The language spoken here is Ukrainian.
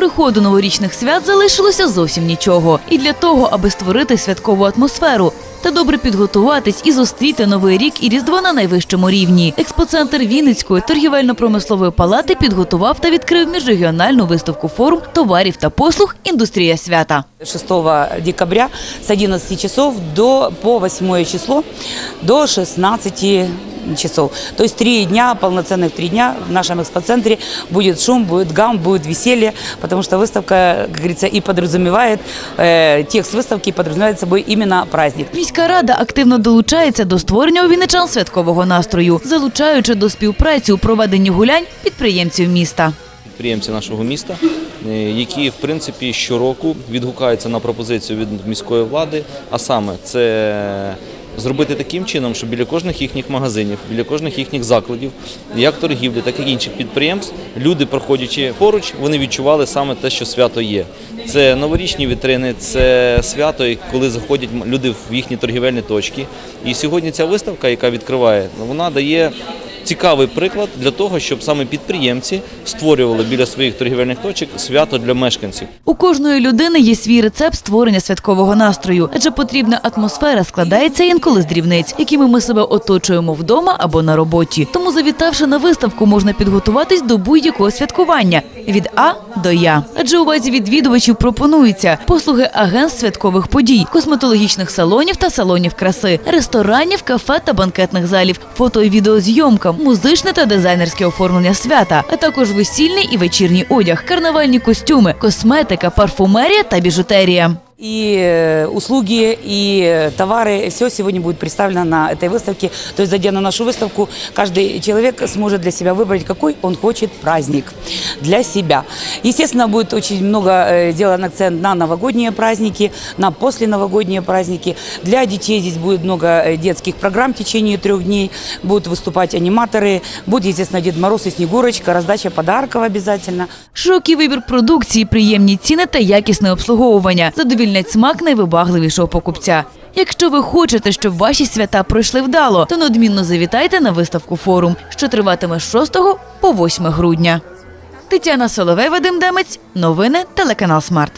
приходу новорічних свят залишилося зовсім нічого. І для того, аби створити святкову атмосферу та добре підготуватись і зустріти новий рік і різдво на найвищому рівні. Експоцентр Вінницької торгівельно-промислової палати підготував та відкрив міжрегіональну виставку форум товарів та послуг Індустрія свята. 6 декабря с 11 часов до, по 8 число до 16 часов. То есть три дня, полноценных три дня в нашем экспоцентре будет шум, будет гам, будет веселье, потому что выставка, как говорится, и подразумевает, э, текст выставки подразумевает собой именно праздник. Міська рада активно долучається до створення у вінничан святкового настрою, залучаючи до співпраці у проведенні гулянь підприємців міста. підприємці нашого міста, е, які в принципі щороку відгукаються на пропозицію від міської влади. А саме це зробити таким чином, щоб біля кожних їхніх магазинів, біля кожних їхніх закладів, як торгівлі, так і інших підприємств, люди, проходячи поруч, вони відчували саме те, що свято є. Це новорічні вітрини, це свято, коли заходять люди в їхні торгівельні точки. І сьогодні ця виставка, яка відкриває, вона дає цікавий приклад для того, щоб саме підприємці створювали біля своїх торгівельних точок свято для мешканців. У кожної людини є свій рецепт створення святкового настрою, адже потрібна атмосфера складається інколи з дрібниць, якими ми себе оточуємо вдома або на роботі. Тому, завітавши на виставку, можна підготуватись до будь-якого святкування від А до Я. Адже увазі відвідувачів пропонуються послуги агентств святкових подій, косметологічних салонів та салонів краси, ресторанів, кафе та банкетних залів, фото і відеозйомка, музичне та дизайнерське оформлення свята, а також весільний і вечірній одяг, карнавальні костюми, косметика, парфумерія та біжутерія. И э, услуги, и э, товары, все сегодня будет представлено на этой выставке. То есть, зайдя на нашу выставку, каждый человек сможет для себя выбрать, какой он хочет праздник для себя. Естественно, будет очень много э, сделан акцент на новогодние праздники, на посленовогодние праздники. Для детей здесь будет много э, детских программ в течение трех дней. Будут выступать аниматоры, будет, естественно, Дед Мороз и Снегурочка, раздача подарков обязательно. Широкий вибір продукції, приємні ціни та якісне обслуговування задовільнять смак найвибагливішого покупця. Якщо ви хочете, щоб ваші свята пройшли вдало, то неодмінно завітайте на виставку форум, що триватиме з 6 по 8 грудня. Тетяна Соловей, Вадим Демець, новини телеканал Смарт.